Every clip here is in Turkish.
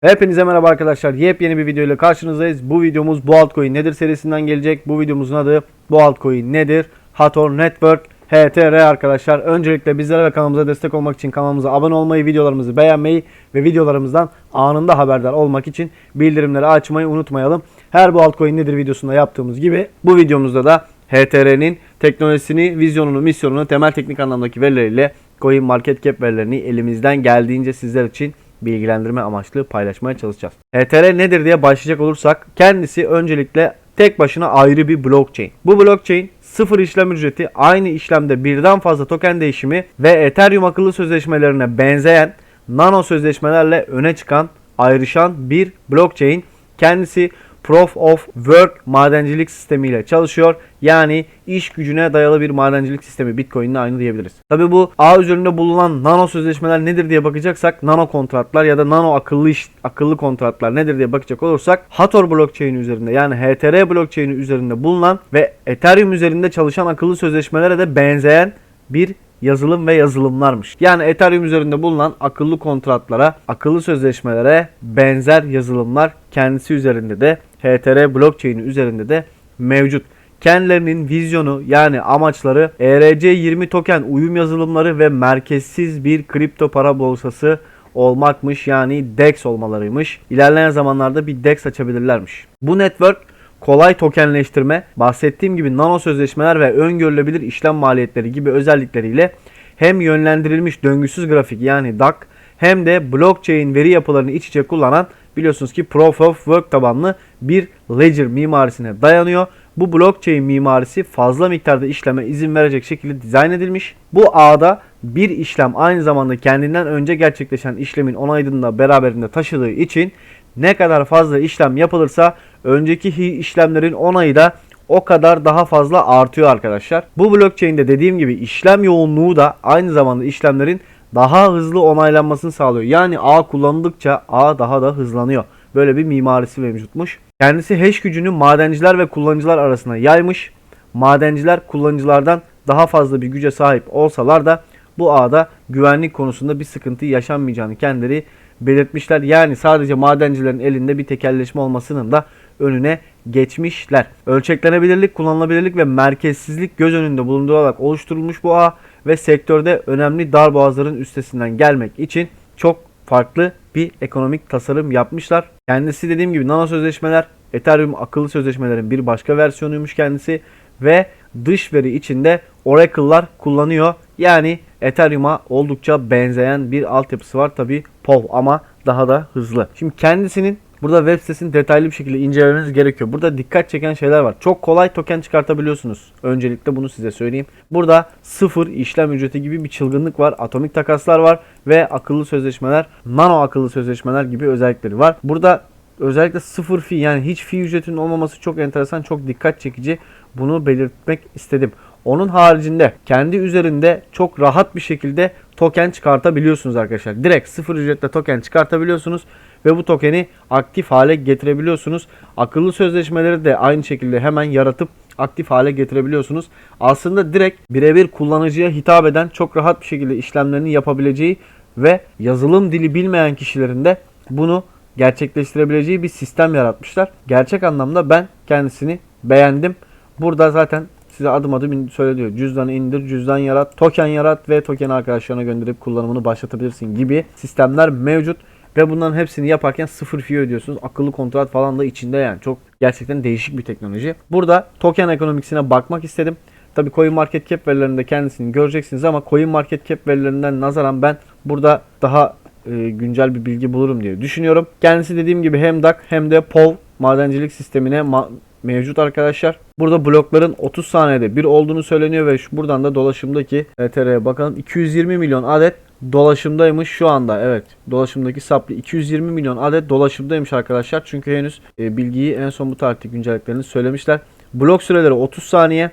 Hepinize merhaba arkadaşlar. Yepyeni bir video ile karşınızdayız. Bu videomuz bu altcoin nedir serisinden gelecek. Bu videomuzun adı bu altcoin nedir? Hator Network HTR arkadaşlar. Öncelikle bizlere ve kanalımıza destek olmak için kanalımıza abone olmayı, videolarımızı beğenmeyi ve videolarımızdan anında haberdar olmak için bildirimleri açmayı unutmayalım. Her bu altcoin nedir videosunda yaptığımız gibi bu videomuzda da HTR'nin teknolojisini, vizyonunu, misyonunu, temel teknik anlamdaki verileriyle coin market cap verilerini elimizden geldiğince sizler için bilgilendirme amaçlı paylaşmaya çalışacağız. HTR nedir diye başlayacak olursak kendisi öncelikle tek başına ayrı bir blockchain. Bu blockchain sıfır işlem ücreti, aynı işlemde birden fazla token değişimi ve Ethereum akıllı sözleşmelerine benzeyen nano sözleşmelerle öne çıkan, ayrışan bir blockchain. Kendisi Proof of Work madencilik sistemiyle çalışıyor. Yani iş gücüne dayalı bir madencilik sistemi Bitcoin'le aynı diyebiliriz. Tabi bu ağ üzerinde bulunan nano sözleşmeler nedir diye bakacaksak nano kontratlar ya da nano akıllı iş, akıllı kontratlar nedir diye bakacak olursak Hator blockchain üzerinde yani HTR blockchain üzerinde bulunan ve Ethereum üzerinde çalışan akıllı sözleşmelere de benzeyen bir yazılım ve yazılımlarmış. Yani Ethereum üzerinde bulunan akıllı kontratlara, akıllı sözleşmelere benzer yazılımlar kendisi üzerinde de HTR blockchain'i üzerinde de mevcut. Kendilerinin vizyonu yani amaçları ERC20 token uyum yazılımları ve merkezsiz bir kripto para borsası olmakmış yani DEX olmalarıymış. İlerleyen zamanlarda bir DEX açabilirlermiş. Bu network kolay tokenleştirme, bahsettiğim gibi nano sözleşmeler ve öngörülebilir işlem maliyetleri gibi özellikleriyle hem yönlendirilmiş döngüsüz grafik yani DAG hem de blockchain veri yapılarını iç içe kullanan biliyorsunuz ki Proof of Work tabanlı bir ledger mimarisine dayanıyor. Bu blockchain mimarisi fazla miktarda işleme izin verecek şekilde dizayn edilmiş. Bu ağda bir işlem aynı zamanda kendinden önce gerçekleşen işlemin onaydığını da beraberinde taşıdığı için ne kadar fazla işlem yapılırsa önceki işlemlerin onayı da o kadar daha fazla artıyor arkadaşlar. Bu blockchain'de dediğim gibi işlem yoğunluğu da aynı zamanda işlemlerin daha hızlı onaylanmasını sağlıyor. Yani ağ kullanıldıkça ağ daha da hızlanıyor. Böyle bir mimarisi mevcutmuş. Kendisi hash gücünü madenciler ve kullanıcılar arasında yaymış. Madenciler kullanıcılardan daha fazla bir güce sahip olsalar da bu ağda güvenlik konusunda bir sıkıntı yaşanmayacağını kendileri belirtmişler. Yani sadece madencilerin elinde bir tekelleşme olmasının da önüne geçmişler. Ölçeklenebilirlik, kullanılabilirlik ve merkezsizlik göz önünde bulundurularak oluşturulmuş bu ağ ve sektörde önemli darboğazların üstesinden gelmek için çok farklı bir ekonomik tasarım yapmışlar. Kendisi dediğim gibi nano sözleşmeler, Ethereum akıllı sözleşmelerin bir başka versiyonuymuş kendisi ve dış veri içinde Oracle'lar kullanıyor. Yani Ethereum'a oldukça benzeyen bir altyapısı var tabi POV ama daha da hızlı. Şimdi kendisinin Burada web sitesini detaylı bir şekilde incelemeniz gerekiyor. Burada dikkat çeken şeyler var. Çok kolay token çıkartabiliyorsunuz. Öncelikle bunu size söyleyeyim. Burada sıfır işlem ücreti gibi bir çılgınlık var. Atomik takaslar var ve akıllı sözleşmeler, nano akıllı sözleşmeler gibi özellikleri var. Burada özellikle sıfır fee yani hiç fee ücretinin olmaması çok enteresan, çok dikkat çekici. Bunu belirtmek istedim. Onun haricinde kendi üzerinde çok rahat bir şekilde token çıkartabiliyorsunuz arkadaşlar. Direkt sıfır ücretle token çıkartabiliyorsunuz ve bu tokeni aktif hale getirebiliyorsunuz. Akıllı sözleşmeleri de aynı şekilde hemen yaratıp aktif hale getirebiliyorsunuz. Aslında direkt birebir kullanıcıya hitap eden çok rahat bir şekilde işlemlerini yapabileceği ve yazılım dili bilmeyen kişilerin de bunu gerçekleştirebileceği bir sistem yaratmışlar. Gerçek anlamda ben kendisini beğendim. Burada zaten size adım adım söylüyor. Cüzdanı indir, cüzdan yarat, token yarat ve token arkadaşlarına gönderip kullanımını başlatabilirsin gibi sistemler mevcut. Ve bunların hepsini yaparken sıfır fee ödüyorsunuz. Akıllı kontrat falan da içinde yani. Çok gerçekten değişik bir teknoloji. Burada token ekonomiksine bakmak istedim. Tabii Coin Market Cap verilerinde kendisini göreceksiniz ama Coin Market Cap verilerinden nazaran ben burada daha e, güncel bir bilgi bulurum diye düşünüyorum. Kendisi dediğim gibi hem DAC hem de POV madencilik sistemine ma- mevcut arkadaşlar. Burada blokların 30 saniyede bir olduğunu söyleniyor ve şu buradan da dolaşımdaki ETR'ye bakalım. 220 milyon adet dolaşımdaymış şu anda. Evet dolaşımdaki saplı 220 milyon adet dolaşımdaymış arkadaşlar. Çünkü henüz e, bilgiyi en son bu tarihte güncellediklerini söylemişler. Blok süreleri 30 saniye.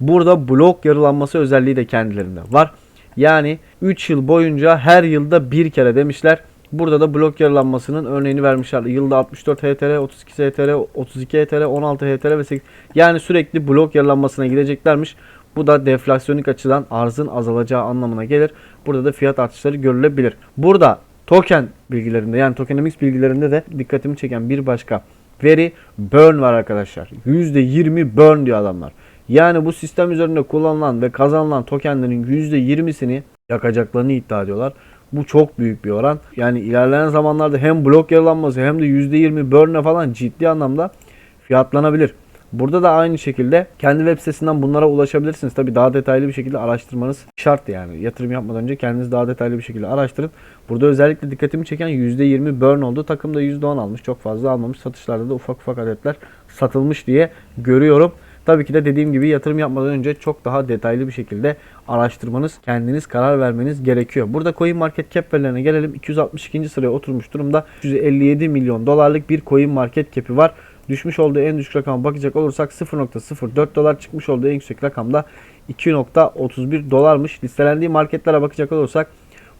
Burada blok yarılanması özelliği de kendilerinde var. Yani 3 yıl boyunca her yılda bir kere demişler. Burada da blok yarılanmasının örneğini vermişler. Yılda 64 HTR, 32 HTR, 32 HTR, 16 HTR ve 8. Yani sürekli blok yarılanmasına gideceklermiş. Bu da deflasyonik açıdan arzın azalacağı anlamına gelir. Burada da fiyat artışları görülebilir. Burada Token bilgilerinde yani tokenomics bilgilerinde de dikkatimi çeken bir başka veri burn var arkadaşlar. %20 burn diyor adamlar. Yani bu sistem üzerinde kullanılan ve kazanılan tokenlerin %20'sini yakacaklarını iddia ediyorlar. Bu çok büyük bir oran. Yani ilerleyen zamanlarda hem blok yaralanması hem de %20 burn'e falan ciddi anlamda fiyatlanabilir. Burada da aynı şekilde kendi web sitesinden bunlara ulaşabilirsiniz. Tabi daha detaylı bir şekilde araştırmanız şart yani. Yatırım yapmadan önce kendiniz daha detaylı bir şekilde araştırın. Burada özellikle dikkatimi çeken %20 burn oldu. Takım da %10 almış. Çok fazla almamış. Satışlarda da ufak ufak adetler satılmış diye görüyorum. Tabii ki de dediğim gibi yatırım yapmadan önce çok daha detaylı bir şekilde araştırmanız, kendiniz karar vermeniz gerekiyor. Burada coin market cap verilerine gelelim. 262. sıraya oturmuş durumda. 157 milyon dolarlık bir coin market cap'i var. Düşmüş olduğu en düşük rakama bakacak olursak 0.04 dolar çıkmış olduğu en yüksek rakamda 2.31 dolarmış. Listelendiği marketlere bakacak olursak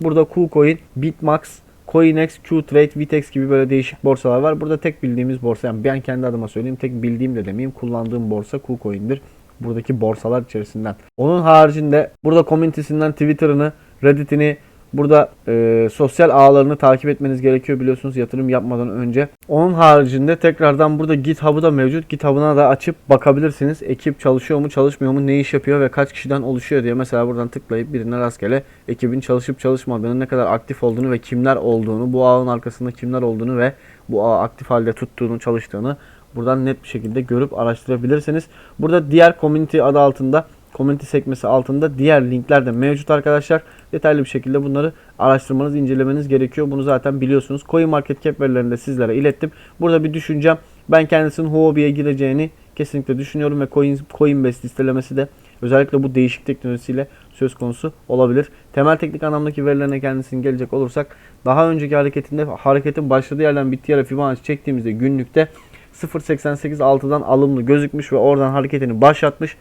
burada KuCoin, Bitmax, Coinex, Qtrade, Vitex gibi böyle değişik borsalar var. Burada tek bildiğimiz borsa yani ben kendi adıma söyleyeyim tek bildiğim de demeyeyim kullandığım borsa KuCoin'dir. Buradaki borsalar içerisinden. Onun haricinde burada community'sinden Twitter'ını, Reddit'ini, Burada e, sosyal ağlarını takip etmeniz gerekiyor biliyorsunuz yatırım yapmadan önce. Onun haricinde tekrardan burada GitHub'ı da mevcut. GitHub'ına da açıp bakabilirsiniz. Ekip çalışıyor mu çalışmıyor mu ne iş yapıyor ve kaç kişiden oluşuyor diye. Mesela buradan tıklayıp birine rastgele ekibin çalışıp çalışmadığını, ne kadar aktif olduğunu ve kimler olduğunu, bu ağın arkasında kimler olduğunu ve bu ağı aktif halde tuttuğunu, çalıştığını buradan net bir şekilde görüp araştırabilirsiniz. Burada diğer community adı altında community sekmesi altında diğer linkler de mevcut arkadaşlar. Detaylı bir şekilde bunları araştırmanız, incelemeniz gerekiyor. Bunu zaten biliyorsunuz. Coin Market Cap verilerini de sizlere ilettim. Burada bir düşüncem. Ben kendisinin Huobi'ye gireceğini kesinlikle düşünüyorum ve Coin, Coinbase listelemesi de özellikle bu değişik teknolojisiyle söz konusu olabilir. Temel teknik anlamdaki verilerine kendisinin gelecek olursak daha önceki hareketinde hareketin başladığı yerden bittiği yere Fibonacci çektiğimizde günlükte 0.88.6'dan alımlı gözükmüş ve oradan hareketini başlatmış.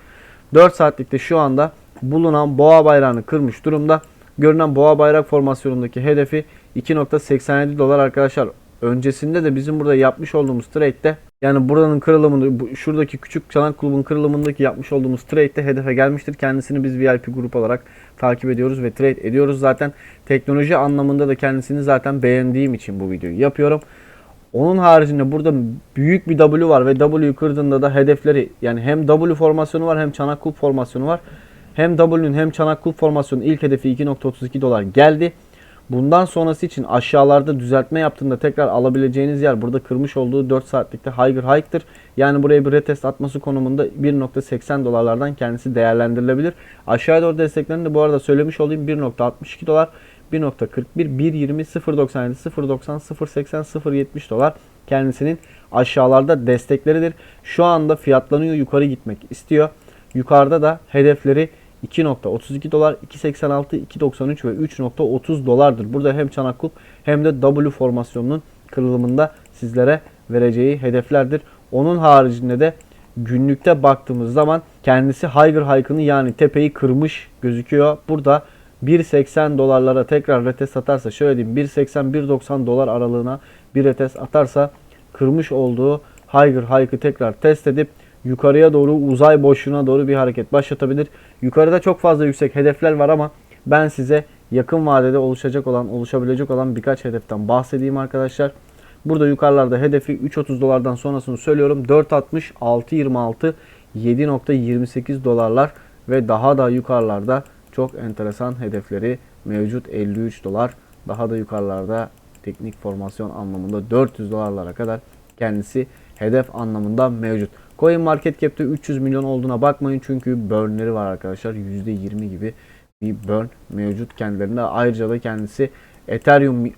4 saatlikte şu anda bulunan boğa bayrağını kırmış durumda. Görünen boğa bayrak formasyonundaki hedefi 2.87 dolar arkadaşlar. Öncesinde de bizim burada yapmış olduğumuz trade'de yani buranın kırılımında bu, şuradaki küçük çanak kulübün kırılımındaki yapmış olduğumuz trade'de hedefe gelmiştir. Kendisini biz VIP grup olarak takip ediyoruz ve trade ediyoruz. Zaten teknoloji anlamında da kendisini zaten beğendiğim için bu videoyu yapıyorum. Onun haricinde burada büyük bir W var ve W'yu kırdığında da hedefleri yani hem W formasyonu var hem çanak kulp formasyonu var. Hem W'nün hem çanak kulp formasyonu ilk hedefi 2.32 dolar geldi. Bundan sonrası için aşağılarda düzeltme yaptığında tekrar alabileceğiniz yer burada kırmış olduğu 4 saatlikte higher hike'tır. Yani buraya bir retest atması konumunda 1.80 dolarlardan kendisi değerlendirilebilir. Aşağıya doğru desteklerini de bu arada söylemiş olayım 1.62 dolar 1.41, 1.20, 0.97, 0.90, 0.80, 0.70 dolar kendisinin aşağılarda destekleridir. Şu anda fiyatlanıyor yukarı gitmek istiyor. Yukarıda da hedefleri 2.32 dolar, 2.86, 2.93 ve 3.30 dolardır. Burada hem çanak kulp hem de W formasyonunun kırılımında sizlere vereceği hedeflerdir. Onun haricinde de günlükte baktığımız zaman kendisi Higher Hike'ını yani tepeyi kırmış gözüküyor. Burada 1.80 dolarlara tekrar retest atarsa şöyle diyeyim 1.80-1.90 dolar aralığına bir retest atarsa kırmış olduğu Higher Hike'ı tekrar test edip yukarıya doğru uzay boşluğuna doğru bir hareket başlatabilir. Yukarıda çok fazla yüksek hedefler var ama ben size yakın vadede oluşacak olan, oluşabilecek olan birkaç hedeften bahsedeyim arkadaşlar. Burada yukarılarda hedefi 3.30 dolardan sonrasını söylüyorum. 4.60, 6.26, 7.28 dolarlar ve daha da yukarılarda çok enteresan hedefleri mevcut 53 dolar. Daha da yukarılarda teknik formasyon anlamında 400 dolarlara kadar kendisi hedef anlamında mevcut. Coin Market Cap'te 300 milyon olduğuna bakmayın çünkü burnleri var arkadaşlar. %20 gibi bir burn mevcut kendilerinde. Ayrıca da kendisi Ethereum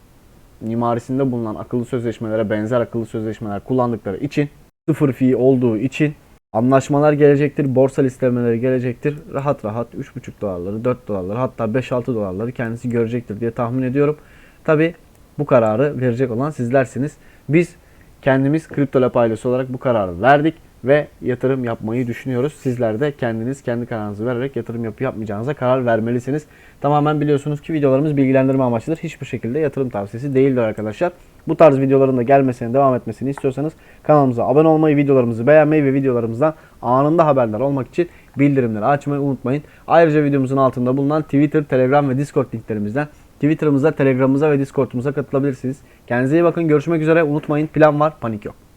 mimarisinde bulunan akıllı sözleşmelere benzer akıllı sözleşmeler kullandıkları için sıfır fee olduğu için Anlaşmalar gelecektir, borsa listemeleri gelecektir. Rahat rahat 3,5 dolarları, 4 dolarları hatta 5-6 dolarları kendisi görecektir diye tahmin ediyorum. Tabi bu kararı verecek olan sizlersiniz. Biz kendimiz Kripto Lab ailesi olarak bu kararı verdik ve yatırım yapmayı düşünüyoruz. Sizler de kendiniz kendi kararınızı vererek yatırım yapıp yapmayacağınıza karar vermelisiniz. Tamamen biliyorsunuz ki videolarımız bilgilendirme amaçlıdır. Hiçbir şekilde yatırım tavsiyesi değildir arkadaşlar. Bu tarz videoların da gelmesini, devam etmesini istiyorsanız kanalımıza abone olmayı, videolarımızı beğenmeyi ve videolarımızdan anında haberdar olmak için bildirimleri açmayı unutmayın. Ayrıca videomuzun altında bulunan Twitter, Telegram ve Discord linklerimizden Twitter'ımıza, Telegram'ımıza ve Discord'umuza katılabilirsiniz. Kendinize iyi bakın. Görüşmek üzere. Unutmayın plan var, panik yok.